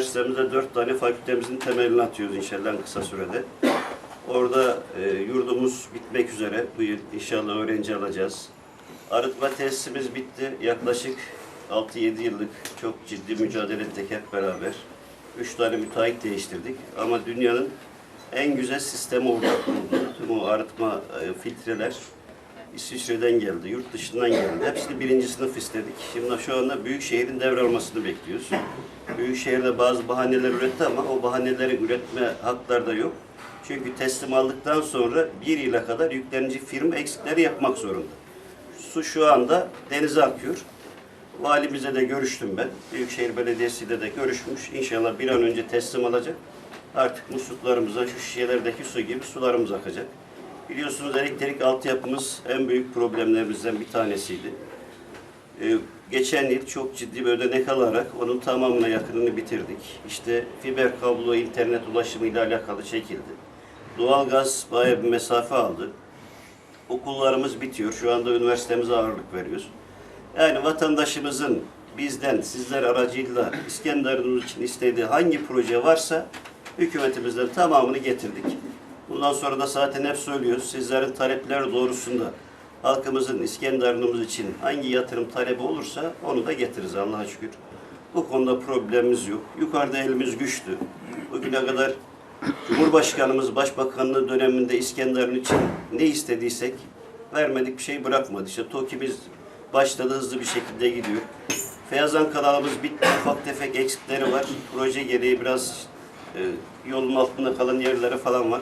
üniversitemizde dört tane fakültemizin temelini atıyoruz inşallah kısa sürede. Orada e, yurdumuz bitmek üzere. Bu yıl inşallah öğrenci alacağız. Arıtma tesisimiz bitti. Yaklaşık 6-7 yıllık çok ciddi mücadele ettik hep beraber. Üç tane müteahhit değiştirdik. Ama dünyanın en güzel sistemi orada kuruldu. Tüm o arıtma e, filtreler İsviçre'den geldi, yurt dışından geldi. Hepsini birinci sınıf istedik. Şimdi şu anda büyük şehrin devralmasını bekliyoruz. Büyük şehirde bazı bahaneler üretti ama o bahaneleri üretme hakları da yok. Çünkü teslim aldıktan sonra bir yıla kadar yüklenici firma eksikleri yapmak zorunda. Su şu anda denize akıyor. Valimizle de görüştüm ben. Büyükşehir Belediyesi ile de görüşmüş. İnşallah bir an önce teslim alacak. Artık musluklarımıza şu şişelerdeki su gibi sularımız akacak. Biliyorsunuz elektrik altyapımız en büyük problemlerimizden bir tanesiydi. Ee, geçen yıl çok ciddi bir ödenek alarak onun tamamına yakınını bitirdik. İşte fiber kablo, internet ulaşımı ile alakalı çekildi. Doğalgaz bayağı bir mesafe aldı. Okullarımız bitiyor. Şu anda üniversitemize ağırlık veriyoruz. Yani vatandaşımızın bizden, sizler aracıyla İskenderun'un için istediği hangi proje varsa hükümetimizden tamamını getirdik. Bundan sonra da zaten hep söylüyoruz. Sizlerin talepleri doğrusunda halkımızın İskenderun'umuz için hangi yatırım talebi olursa onu da getiririz Allah'a şükür. Bu konuda problemimiz yok. Yukarıda elimiz güçlü. Bugüne kadar Cumhurbaşkanımız Başbakanlığı döneminde İskenderun için ne istediysek vermedik bir şey bırakmadı. İşte TOKİ'miz başladı hızlı bir şekilde gidiyor. Feyyazan kanalımız bitti. Ufak tefek eksikleri var. Proje gereği biraz e, yolun altında kalan yerleri falan var.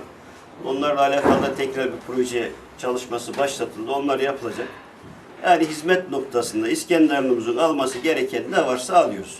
Onlarla alakalı da tekrar bir proje çalışması başlatıldı. Onlar yapılacak. Yani hizmet noktasında İskenderun'umuzun alması gereken ne varsa alıyoruz.